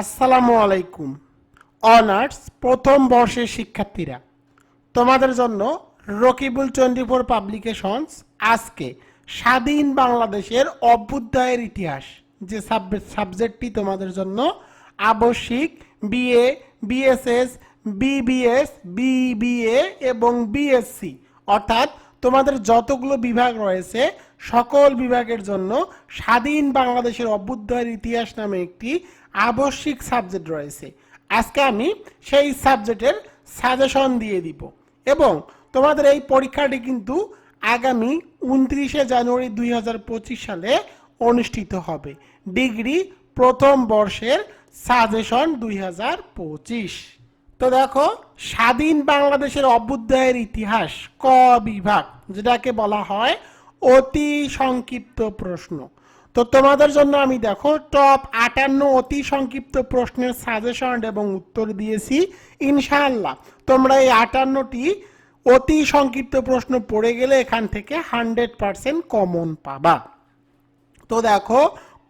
আসসালামু আলাইকুম। অনার্স প্রথম বর্ষের শিক্ষার্থীরা, তোমাদের জন্য রকিবুল টোয়েন্টি ফোর পাবলিকেশনস আজকে স্বাধীন বাংলাদেশের অভ্যুদয়ের ইতিহাস, যে সাবজেক্টটি তোমাদের জন্য আবশ্যিক, বিএ, বিএসএস, বিবিএস, বিবিএ এবং বিএসসি। অর্থাৎ তোমাদের যতগুলো বিভাগ রয়েছে, সকল বিভাগের জন্য স্বাধীন বাংলাদেশের অভ্যুদয়ের ইতিহাস নামে একটি আবশ্যিক সাবজেক্ট রয়েছে। আজকে আমি সেই সাবজেক্টের সাজেশন দিয়ে দিব এবং তোমাদের এই পরীক্ষাটি কিন্তু আগামী উনত্রিশে জানুয়ারি দুই হাজার পঁচিশ সালে অনুষ্ঠিত হবে। ডিগ্রি প্রথম বর্ষের সাজেশন দুই হাজার পঁচিশ। তো দেখো, স্বাধীন বাংলাদেশের অভ্যুদয়ের ইতিহাস ক বিভাগ, যেটাকে বলা হয় অতি সংক্ষিপ্ত প্রশ্ন। তো তোমাদের জন্য আমি দেখো টপ আটান্ন অতি সংক্ষিপ্ত প্রশ্নের সাজেশন এবং উত্তর দিয়েছি, ইনশাআল্লাহ। তোমরা এই আটান্নটি অতি সংক্ষিপ্ত প্রশ্ন পড়ে গেলে এখান থেকে হান্ড্রেড পার্সেন্ট কমন পাবা। তো দেখো,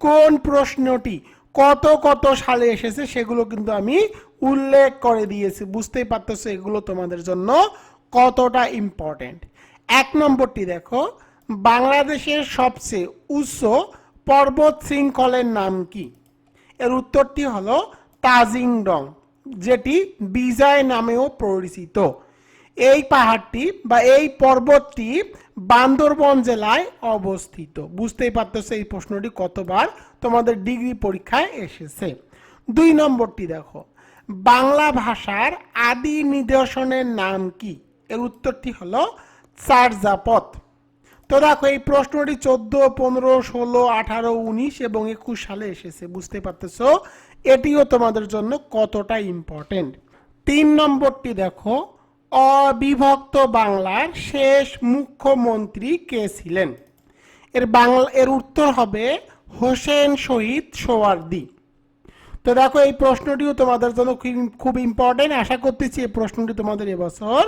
কোন প্রশ্নটি কত কত সালে এসেছে সেগুলো কিন্তু আমি উল্লেখ করে দিয়েছি, বুঝতেই পারতেছো এগুলো তোমাদের জন্য কতটা ইম্পর্টেন্ট এক নম্বরটি দেখো, বাংলাদেশের সবচেয়ে উচ্চ পর্বত শৃঙ্খলের নাম কি? এর উত্তরটি হলো তাজিংডং, যেটি বিজয় নামেও পরিচিত। এই পাহাড়টি বা এই পর্বতটি বান্দরবন জেলায় অবস্থিত। বুঝতেই পারতেছো এই প্রশ্নটি কতবার? তোমাদের ডিগ্রি পরীক্ষায় এসেছে। দুই নম্বরটি দেখো। বাংলা ভাষার আদি নিদর্শনের নাম কি? এর উত্তরটি হলো চারজাপথ তো দেখো, এই প্রশ্নটি চোদ্দ, পনেরো, ষোলো, আঠারো, উনিশ এবং একুশ সালে এসেছে, বুঝতে পারতেছো? এটিও তোমাদের জন্য কতটা ইম্পর্টেন্ট তিন নম্বরটি দেখো, অবিভক্ত বাংলার শেষ মুখ্যমন্ত্রী কে ছিলেন? এর বাংলা, এর উত্তর হবে হোসেন শহীদ সোয়ার্দি। তো দেখো, এই প্রশ্নটিও তোমাদের জন্য খুব- ইম্পর্টেন্ট আশা করতেছি এই প্রশ্নটি তোমাদের এবছর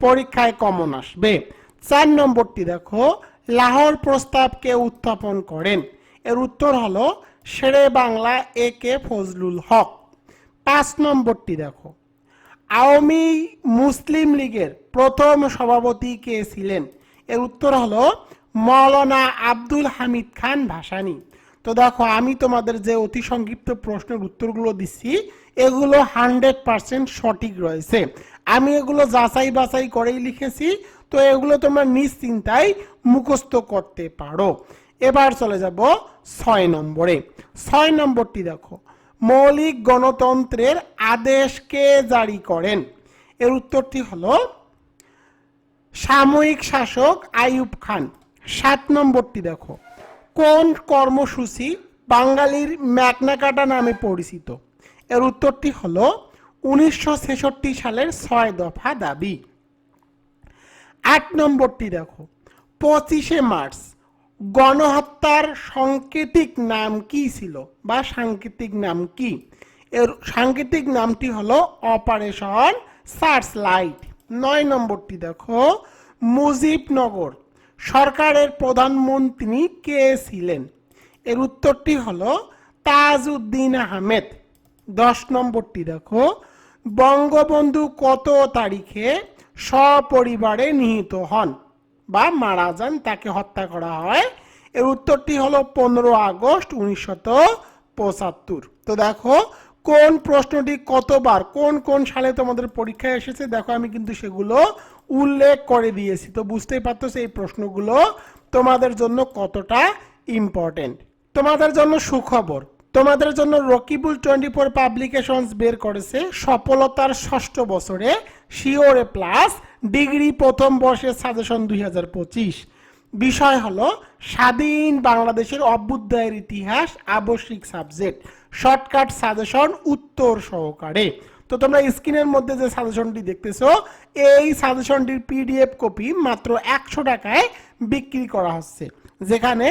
পরীক্ষায় কমন আসবে। চার নম্বরটি দেখো, লাহোর প্রস্তাবকে উত্থাপন করেন। এর উত্তর হলো শেরে বাংলা এ কে ফজলুল হক। পাঁচ নম্বরটি দেখো, আওয়ামী মুসলিম লীগের প্রথম সভাপতি কে ছিলেন? এর উত্তর হলো মৌলানা আব্দুল হামিদ খান ভাসানী। তো দেখো, আমি তোমাদের যে অতি সংক্ষিপ্ত প্রশ্নের উত্তরগুলো দিচ্ছি, এগুলো হান্ড্রেড পার্সেন্ট সঠিক রয়েছে। আমি এগুলো যাচাই বাছাই করেই লিখেছি তো এগুলো তোমরা নিশ্চিন্তায় মুখস্থ করতে পারো। এবার চলে যাব ছয় নম্বরে। ছয় নম্বরটি দেখো, মৌলিক গণতন্ত্রের আদেশ কে জারি করেন। এর উত্তরটি হলো, সাময়িক শাসক আইয়ুব খান। সাত নম্বরটি দেখো, কোন কর্মসূচি বাঙালির ম্যাকনাকাটা নামে পরিচিত? এর উত্তরটি হলো, উনিশশো সালের ছয় দফা দাবি। আট নম্বরটি দেখো। পঁচিশে মার্চ, গণহত্যার সাংকেতিক নাম কি ছিল বা সাংকেতিক নাম কি? এর সাংকেতিক নামটি হলো অপারেশন সার্চ লাইট নয় নম্বরটি দেখো, মুজিবনগর সরকারের প্রধানমন্ত্রী কে ছিলেন? এর উত্তরটি হলো তাজউদ্দিন আহমেদ। দশ নম্বরটি দেখো, বঙ্গবন্ধু কত তারিখে সপরিবারে নিহিত হন বা মারা যান তাকে হত্যা করা হয়। এর উত্তরটি হলো পনেরো আগস্ট উনিশশত তো দেখো, কোন প্রশ্নটি কতবার, কোন কোন সালে তোমাদের পরীক্ষায় এসেছে, দেখো আমি কিন্তু সেগুলো উল্লেখ করে দিয়েছি। তো বুঝতেই পারতো এই প্রশ্নগুলো তোমাদের জন্য কতটা ইম্পর্টেন্ট তোমাদের জন্য সুখবর, তোমাদের জন্য রকিবুল টোয়েন্টি ফোর পাবলিকেশনস বের করেছে সফলতার ষষ্ঠ বছরে শিওরে প্লাস ডিগ্রি প্রথম বর্ষের সাজেশন দুই হাজার পঁচিশ। বিষয় হলো, স্বাধীন বাংলাদেশের অভ্যুদয়ের ইতিহাস, আবশ্যিক সাবজেক্ট শর্টকাট সাজেশন উত্তর সহকারে। তো তোমরা স্ক্রিনের মধ্যে যে সাজেশনটি দেখতেছো, এই সাজেশনটির পিডিএফ কপি মাত্র একশো টাকায় বিক্রি করা হচ্ছে। যেখানে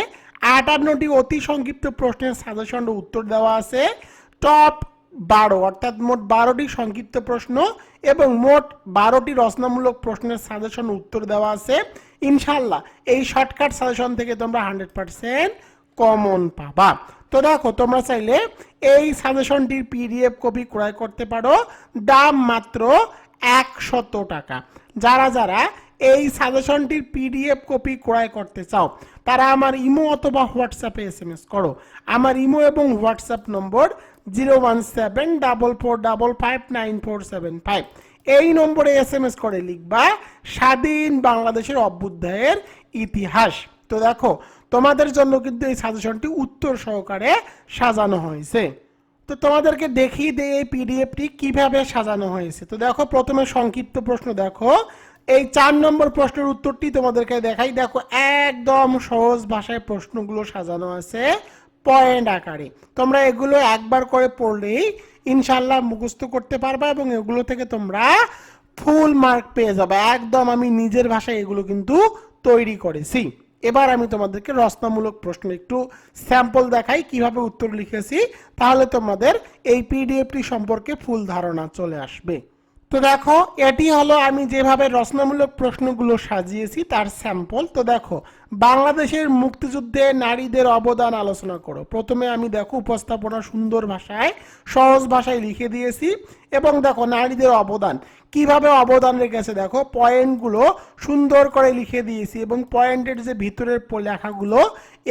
আটান্নটি অতি সংক্ষিপ্ত প্রশ্নের সাজেশন উত্তর দেওয়া আছে। টপ বারো, অর্থাৎ মোট বারোটি সংক্ষিপ্ত প্রশ্ন এবং মোট বারোটি রচনামূলক প্রশ্নের সাজেশন উত্তর দেওয়া আছে। ইনশাল্লাহ এই শর্টকাট সাজেশন থেকে তোমরা হান্ড্রেড পার্সেন্ট কমন পাবা। তো দেখো, তোমরা চাইলে এই সাজেশনটির পিডিএফ কপি ক্রয় করতে পারো। দাম মাত্র একশত টাকা। যারা যারা এই সাজেশনটির পিডিএফ কপি ক্রয় করতে চাও, তারা আমার ইমো অথবা হোয়াটসঅ্যাপে এস এম এস করো। আমার ইমো এবং হোয়াটসঅ্যাপ নম্বর zero one seven double four double five nine four seven five. এই নম্বরে এস এম এস করে লিখবা স্বাধীন বাংলাদেশের অভ্যুদয়ের ইতিহাস। তো দেখো, তোমাদের জন্য কিন্তু এই সাজেশনটি উত্তর সহকারে সাজানো হয়েছে। তো তোমাদেরকে দেখিয়ে দিই এই পিডিএফটি কীভাবে সাজানো হয়েছে। তো দেখো, প্রথমে সংক্ষিপ্ত প্রশ্ন দেখো। এই চার নম্বর প্রশ্নের উত্তরটি তোমাদেরকে দেখাই। দেখো, একদম সহজ ভাষায় প্রশ্নগুলো সাজানো আছে। পয়েন্ট আকারে। তোমরা এগুলো একবার করে পড়লেই ইনশাল্লাহ মুখস্থ করতে পারবা এবং এগুলো থেকে তোমরা ফুল মার্ক পেয়ে যাবে। একদম আমি নিজের ভাষায় এগুলো কিন্তু তৈরি করেছি। এবার আমি তোমাদেরকে রচনামূলক প্রশ্ন একটু স্যাম্পল দেখাই, কীভাবে উত্তর লিখেছি, তাহলে তোমাদের এই পিডিএফটি সম্পর্কে ফুল ধারণা চলে আসবে। তো দেখো, এটি হলো আমি যেভাবে রচনামূলক প্রশ্নগুলো সাজিয়েছি, তার স্যাম্পল তো দেখো, বাংলাদেশের মুক্তিযুদ্ধে নারীদের অবদান আলোচনা করো। প্রথমে আমি দেখো উপস্থাপনা সুন্দর ভাষায়, সহজ ভাষায় লিখে দিয়েছি, এবং দেখো নারীদের অবদান। কীভাবে অবদান রেখেছে দেখো, পয়েন্টগুলো সুন্দর করে লিখে দিয়েছি, এবং পয়েন্টের যে ভিতরের লেখাগুলো,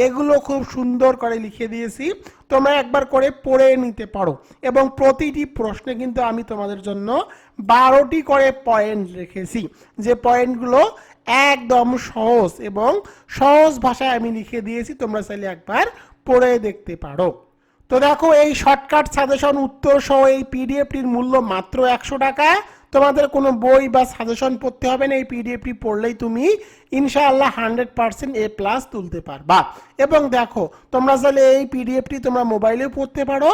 এগুলো খুব সুন্দর করে লিখে দিয়েছি। তোমরা একবার করে পড়ে নিতে পারো, এবং প্রতিটি প্রশ্নে কিন্তু আমি তোমাদের জন্য বারোটি করে পয়েন্ট রেখেছি। যে পয়েন্টগুলো একদম সহজ এবং সহজ ভাষায় আমি লিখে দিয়েছি, তোমরা চাইলে একবার পড়ে দেখতে পারো। তো দেখো, এই শর্টকাট সাজেশন উত্তর সহ এই পিডিএফটির মূল্য মাত্র একশো টাকা। তোমাদের কোনো বই বা সাজেশন পড়তে হবে না, এই পিডিএফটি পড়লেই তুমি ইনশাআল্লাহ হান্ড্রেড পার্সেন্ট এ প্লাস তুলতে পারবা। এবং দেখো, তোমরা চাইলে এই পিডিএফটি তোমরা মোবাইলেও পড়তে পারো,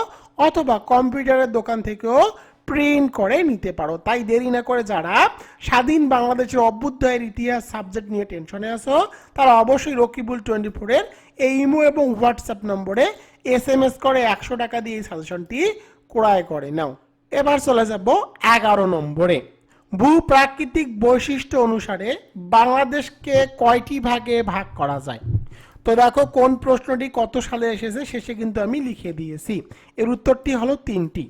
অথবা কম্পিউটারের দোকান থেকেও প্রিন্ট করে নিতে পারো। তাই দেরি না করে যারা স্বাধীন বাংলাদেশের অভ্যুদয়ের ইতিহাস সাবজেক্ট নিয়ে টেনশনে আসো তারা অবশ্যই রকিবুল টোয়েন্টি ফোরের এই ইমো এবং হোয়াটসঅ্যাপ নম্বরে এস এম এস করে একশো টাকা দিয়ে এই সাজেশনটি ক্রয় করে নাও। এবার চলে যাব এগারো নম্বরে। ভূপ্রাকৃতিক বৈশিষ্ট্য অনুসারে বাংলাদেশকে কয়টি ভাগে ভাগ করা যায়? তো দেখো, কোন প্রশ্নটি কত সালে এসেছে, শেষে কিন্তু আমি লিখে দিয়েছি। এর উত্তরটি হলো তিনটি।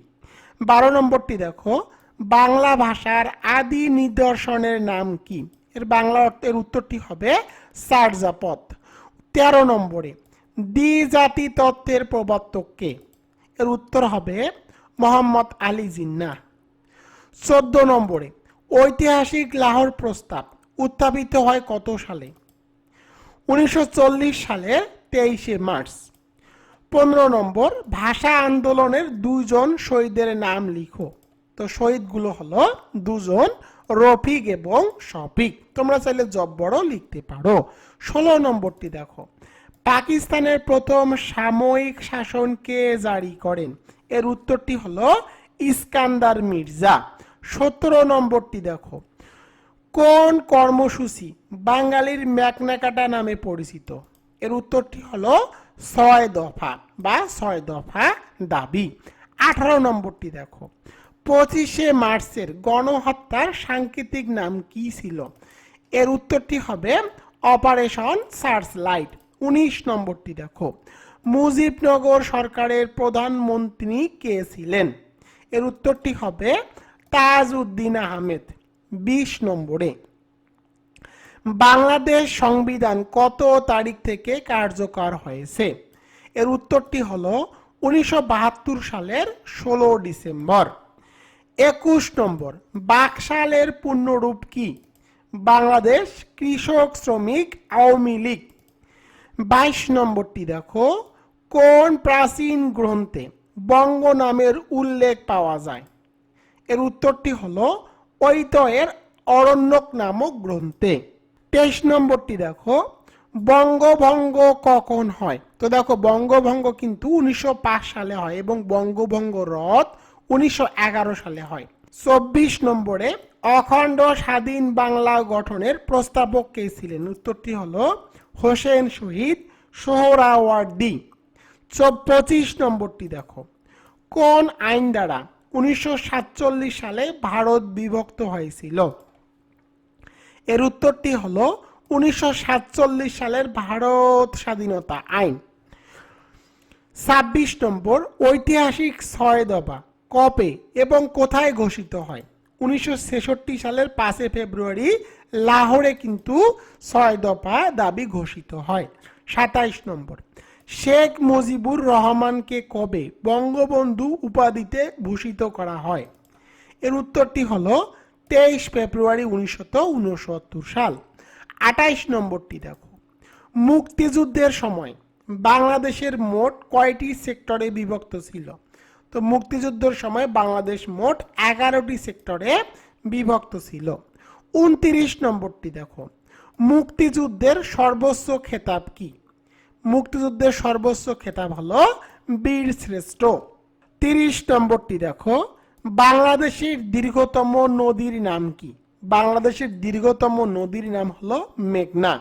বারো নম্বরটি দেখো। বাংলা ভাষার আদি নিদর্শনের নাম কি? এর বাংলা অর্থের উত্তরটি হবে সারজাপথ। তেরো নম্বরে, দ্বিজাতি তত্ত্বের প্রবর্তক কে? এর উত্তর হবে মোহাম্মদ আলী জিন্না। চোদ্দ নম্বরে, ঐতিহাসিক লাহোর প্রস্তাব উত্থাপিত হয় কত সালে? উনিশশো সালের তেইশে মার্চ। পনেরো নম্বর, ভাষা আন্দোলনের দুজন শহীদের নাম লিখো। তো শহীদগুলো হলো দুজন রফিক এবং শফিক। তোমরা চাইলে জব্বরও লিখতে পারো। ষোলো নম্বরটি দেখো। পাকিস্তানের প্রথম সাময়িক শাসনকে জারি করেন? এর উত্তরটি হলো ইস্কান্দার মির্জা। সতেরো নম্বরটি দেখো। কোন কর্মসূচি বাঙালির ম্যাকনাকাটা নামে পরিচিত? এর উত্তরটি হলো ছয় দফা বা ছয় দফা দাবি। আঠারো নম্বরটি দেখো। পঁচিশে মার্চের গণহত্যার সাংকেতিক নাম কি ছিল? এর উত্তরটি হবে অপারেশন সার্চ লাইট উনিশ নম্বরটি দেখো। মুজিবনগর সরকারের প্রধানমন্ত্রী কে ছিলেন? এর উত্তরটি হবে তাজ উদ্দিন আহমেদ। বিশ নম্বরে। বাংলাদেশ সংবিধান কত তারিখ থেকে কার্যকর হয়েছে? এর উত্তরটি হলো উনিশশো বাহাত্তর সালের ষোলো ডিসেম্বর। একুশ নম্বর, বাকশালের পূর্ণরূপ কি? বাংলাদেশ কৃষক শ্রমিক আওয়ামী লীগ। বাইশ নম্বরটি দেখো, কোন প্রাচীন গ্রন্থে বঙ্গ নামের উল্লেখ পাওয়া যায়? এর উত্তরটি হলো ঐতয়ের অরণ্যক নামক গ্রন্থে। তেইশ নম্বরটি দেখো, বঙ্গভঙ্গ কখন হয়? তো দেখো, বঙ্গভঙ্গ কিন্তু উনিশশো পাঁচ সালে হয় এবং বঙ্গভঙ্গ রথ উনিশশো এগারো সালে হয়। চব্বিশ নম্বরে অখণ্ড স্বাধীন বাংলা গঠনের প্রস্তাবক কে ছিলেন? উত্তরটি হলো হোসেন শহীদ সোহরাওয়ার্দী। পঁচিশ নম্বরটি দেখো, কোন আইন দ্বারা উনিশশো সাতচল্লিশ সালে ভারত বিভক্ত হয়েছিল? এর উত্তরটি হল উনিশশো সাতচল্লিশ সালের ভারত স্বাধীনতা আইন। ছাব্বিশ নম্বর ঐতিহাসিক ছয় দফা, কবে এবং কোথায় ঘোষিত হয়? উনিশশো ছেষট্টি সালের পাঁচে ফেব্রুয়ারি লাহোরে কিন্তু ছয় দফা দাবি ঘোষিত হয়। সাতাইশ নম্বর, শেখ মুজিবুর রহমানকে কবে বঙ্গবন্ধু উপাধিতে ভূষিত করা হয়? এর উত্তরটি হলো তেইশ ফেব্রুয়ারি উনিশশো উনসত্তর সাল। আঠাইশ নম্বরটি দেখো। মুক্তিযুদ্ধের সময় বাংলাদেশের মোট কয়টি সেক্টরে বিভক্ত ছিল? তো মুক্তিযুদ্ধের সময় বাংলাদেশ মোট এগারোটি সেক্টরে বিভক্ত ছিল। উনত্রিশ নম্বরটি দেখো। মুক্তিযুদ্ধের সর্বোচ্চ খেতাব কি? মুক্তিযুদ্ধের সর্বোচ্চ খেতাব হলো বীর শ্রেষ্ঠ। তিরিশ নম্বরটি দেখো। বাংলাদেশের দীর্ঘতম নদীর নাম কি? বাংলাদেশের দীর্ঘতম নদীর নাম হলো মেঘনা।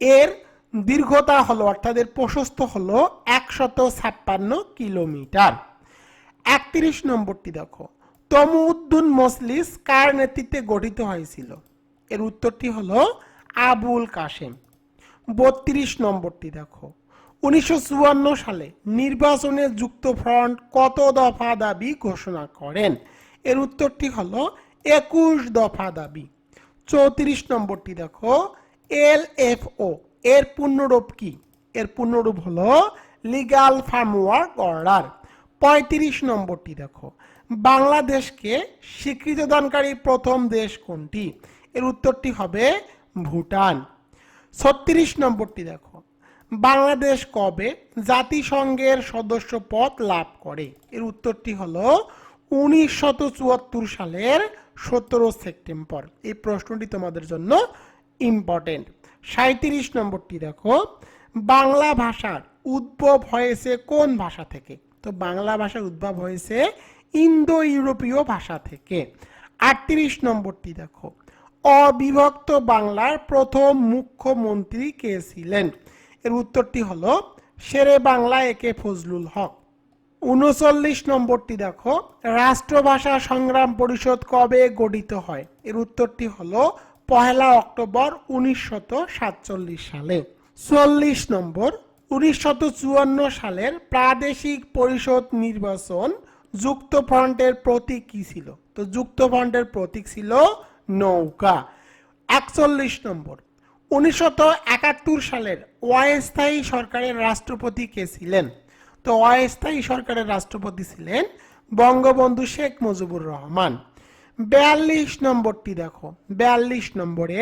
এর দীর্ঘতা হলো, অর্থাৎ এর প্রশস্ত হলো একশত ছাপ্পান্ন কিলোমিটার। একত্রিশ নম্বরটি দেখো। তমুদ্দুন মসলিস কার নেতৃত্বে গঠিত হয়েছিল? এর উত্তরটি হলো আবুল কাশেম। বত্রিশ নম্বরটি দেখো। উনিশশো চুয়ান্ন সালে নির্বাচনে যুক্ত ফ্রন্ট কত দফা দাবি ঘোষণা করেন? এর উত্তরটি হলো একুশ দফা দাবি। চৌত্রিশ নম্বরটি দেখো, এল এফ ও। এর পূর্ণরূপ কি? এর পূর্ণরূপ হলো লিগাল ফার্মওয়ার্ক অর্ডার। পঁয়ত্রিশ নম্বরটি দেখো, বাংলাদেশকে স্বীকৃতিদানকারী প্রথম দেশ কোনটি? এর উত্তরটি হবে ভুটান। ছত্রিশ নম্বরটি দেখো বাংলাদেশ কবে জাতিসংঘের সদস্য পদ লাভ করে? এর উত্তরটি হলো উনিশশত চুয়াত্তর সালের সতেরো সেপ্টেম্বর। এই প্রশ্নটি তোমাদের জন্য ইম্পর্টেন্ট সাঁত্রিশ নম্বরটি দেখো, বাংলা ভাষার উদ্ভব হয়েছে কোন ভাষা থেকে? তো বাংলা ভাষার উদ্ভব হয়েছে ইন্দো ইউরোপীয় ভাষা থেকে। আটত্রিশ নম্বরটি দেখো, অবিভক্ত বাংলার প্রথম মুখ্যমন্ত্রী কে ছিলেন? এর উত্তরটি হলো, শেরে বাংলা একে ফজলুল হক। উনচল্লিশ নম্বরটি দেখো, রাষ্ট্রভাষা সংগ্রাম পরিষদ কবে গঠিত হয়? এর উত্তরটি হলো, পহেলা অক্টোবর উনিশশত সাতচল্লিশ সালে। চল্লিশ নম্বর, উনিশশত চুয়ান্ন সালের প্রাদেশিক পরিষদ নির্বাচন যুক্ত ফ্রন্টের প্রতীক কি ছিল? তো যুক্ত ফ্রন্টের প্রতীক ছিল নৌকা। একচল্লিশ নম্বর উনিশশত একাত্তর সালের অস্থায়ী সরকারের রাষ্ট্রপতি কে ছিলেন? তো অস্থায়ী সরকারের রাষ্ট্রপতি ছিলেন বঙ্গবন্ধু শেখ মুজিবুর রহমান। বিয়াল্লিশ নম্বরটি দেখো, বিয়াল্লিশ নম্বরে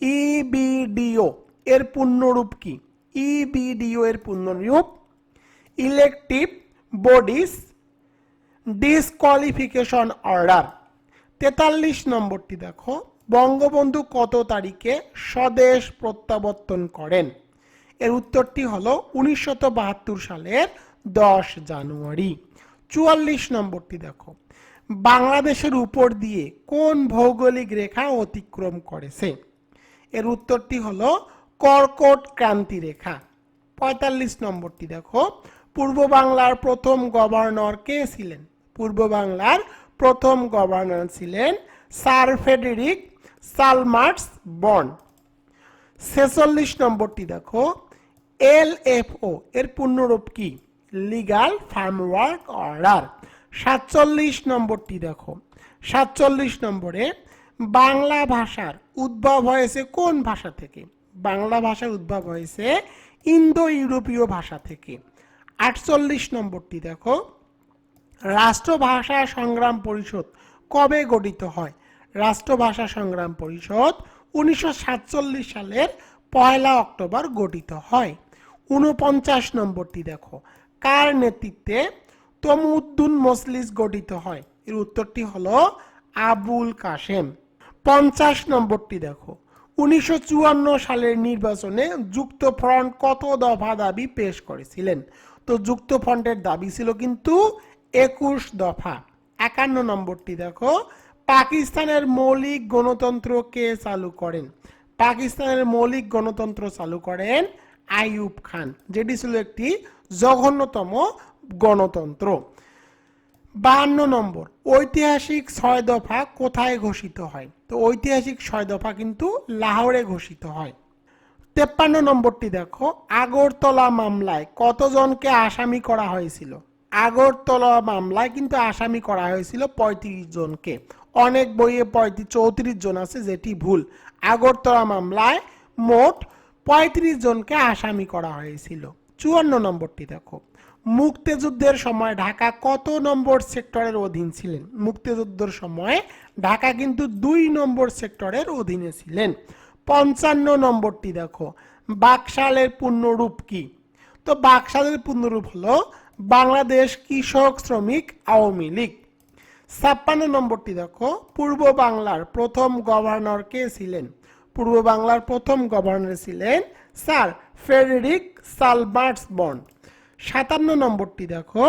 ইবিডিও এর পূর্ণরূপ কি? ইবিডিও এর পূর্ণরূপ ইলেকটিভ বডিস ডিসকোয়ালিফিকেশন অর্ডার তেতাল্লিশ নম্বরটি দেখো বঙ্গবন্ধু কত তারিখে স্বদেশ প্রত্যাবর্তন করেন? এর উত্তরটি হলো বাহাত্তর সালের দশ জানুয়ারি। চুয়াল্লিশ নম্বরটি দেখো। বাংলাদেশের উপর দিয়ে কোন ভৌগোলিক রেখা অতিক্রম করেছে? এর উত্তরটি হলো কর্কট ক্রান্তি রেখা। পঁয়তাল্লিশ নম্বরটি দেখো। পূর্ব বাংলার প্রথম গভর্নর কে ছিলেন? পূর্ব বাংলার প্রথম গভর্নর ছিলেন স্যার ফেডেরিক সালমার্স বন ছেচল্লিশ নম্বরটি দেখো। এল এফ ও, এর পূর্ণরূপ কি? Legal framework order. সাতচল্লিশ নম্বরটি দেখো। সাতচল্লিশ নম্বরে, বাংলা ভাষার উদ্ভব হয়েছে কোন ভাষা থেকে? বাংলা ভাষার উদ্ভব হয়েছে ইন্দো ইউরোপীয় ভাষা থেকে। আটচল্লিশ নম্বরটি দেখো। রাষ্ট্রভাষা সংগ্রাম পরিষদ কবে গঠিত হয়? রাষ্ট্রভাষা সংগ্রাম পরিষদ উনিশশো সাতচল্লিশ সালের পয়লা অক্টোবর গঠিত হয়। উনপঞ্চাশ নম্বরটি দেখো। কার নেতৃত্বে তমুদ্দুন মসলিস গঠিত হয়? এর উত্তরটি হলো আবুল কাশেম। পঞ্চাশ নম্বরটি দেখো। উনিশশো চুয়ান্ন সালের নির্বাচনে যুক্ত ফ্রন্ট কত দফা দাবি পেশ করেছিলেন? তো যুক্ত ফ্রন্টের দাবি ছিল কিন্তু একুশ দফা। একান্ন নম্বরটি দেখো। পাকিস্তানের মৌলিক গণতন্ত্র কে চালু করেন। পাকিস্তানের মৌলিক গণতন্ত্র চালু করেন আইয়ুব খান, যেটি ছিল একটি জঘন্যতম গণতন্ত্র। বাহান্ন নম্বর, ঐতিহাসিক ছয় দফা কোথায় ঘোষিত হয়? তো ঐতিহাসিক ছয় দফা কিন্তু লাহোরে ঘোষিত হয়। তেপ্পান্ন নম্বরটি দেখো, আগরতলা মামলায় কতজনকে আসামি করা হয়েছিল? আগরতলা মামলায় কিন্তু আসামি করা হয়েছিল পঁয়ত্রিশ জনকে। অনেক বইয়ে পঁয়ত্রিশ, চৌত্রিশ জন আছে যেটি ভুল। আগরতলা মামলায় মোট পঁয়ত্রিশ জনকে আসামি করা হয়েছিল। চুয়ান্ন নম্বরটি দেখো। মুক্তিযুদ্ধের সময় ঢাকা কত নম্বর সেক্টরের অধীন ছিলেন? মুক্তিযুদ্ধের সময় ঢাকা কিন্তু দুই নম্বর সেক্টরের অধীনে ছিলেন। পঞ্চান্ন নম্বরটি দেখো। বাকশালের পূর্ণরূপ কি? তো বাকশালের পূর্ণরূপ হলো বাংলাদেশ কৃষক শ্রমিক আওয়ামী লীগ। ছাপ্পান্ন নম্বরটি দেখো। পূর্ব বাংলার প্রথম গভর্নর কে ছিলেন? পূর্ব বাংলার প্রথম গভর্নর ছিলেন স্যার ফেডরিক সালবার্টস বন্ড সাতান্ন নম্বরটি দেখো।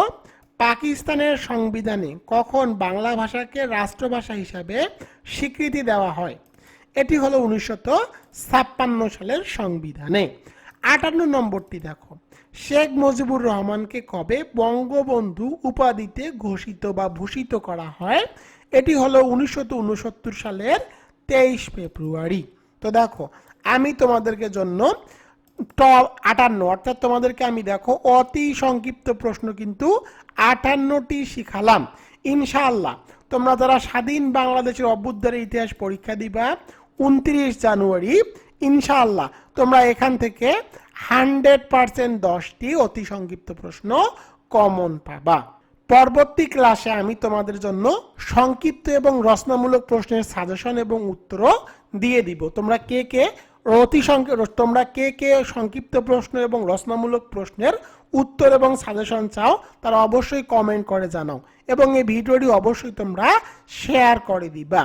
পাকিস্তানের সংবিধানে কখন বাংলা ভাষাকে রাষ্ট্রভাষা হিসাবে স্বীকৃতি দেওয়া হয়? এটি হলো উনিশশো ছাপ্পান্ন সালের সংবিধানে। আটান্ন নম্বরটি দেখো। শেখ মুজিবুর রহমানকে কবে বঙ্গবন্ধু উপাধিতে ঘোষিত বা ভূষিত করা হয়, এটি হলো উনিশশো উনসত্তর সালের তেইশ ফেব্রুয়ারি। তো দেখো, আমি তোমাদেরকে জন্য টপ আটান্ন, অর্থাৎ তোমাদেরকে আমি দেখো, অতি সংক্ষিপ্ত প্রশ্ন কিন্তু আটান্নটি শিখালাম। ইনশাআল্লাহ, তোমরা যারা স্বাধীন বাংলাদেশের অভ্যুত্থানের ইতিহাস পরীক্ষা দিবা, উনত্রিশ জানুয়ারি ইনশাআল্লাহ। তোমরা এখান থেকে হান্ড্রেড পার্সেন্ট দশটি অতি সংক্ষিপ্ত প্রশ্ন কমন পাবা। পরবর্তী ক্লাসে আমি তোমাদের জন্য সংক্ষিপ্ত এবং রচনামূলক প্রশ্নের সাজেশন এবং উত্তরও দিয়ে দিব। তোমরা কে কে অতি তোমরা কে কে সংক্ষিপ্ত প্রশ্ন এবং রচনামূলক প্রশ্নের উত্তর এবং সাজেশন চাও, তারা অবশ্যই কমেন্ট করে জানাও। এবং এই ভিডিওটি অবশ্যই তোমরা শেয়ার করে দিবা।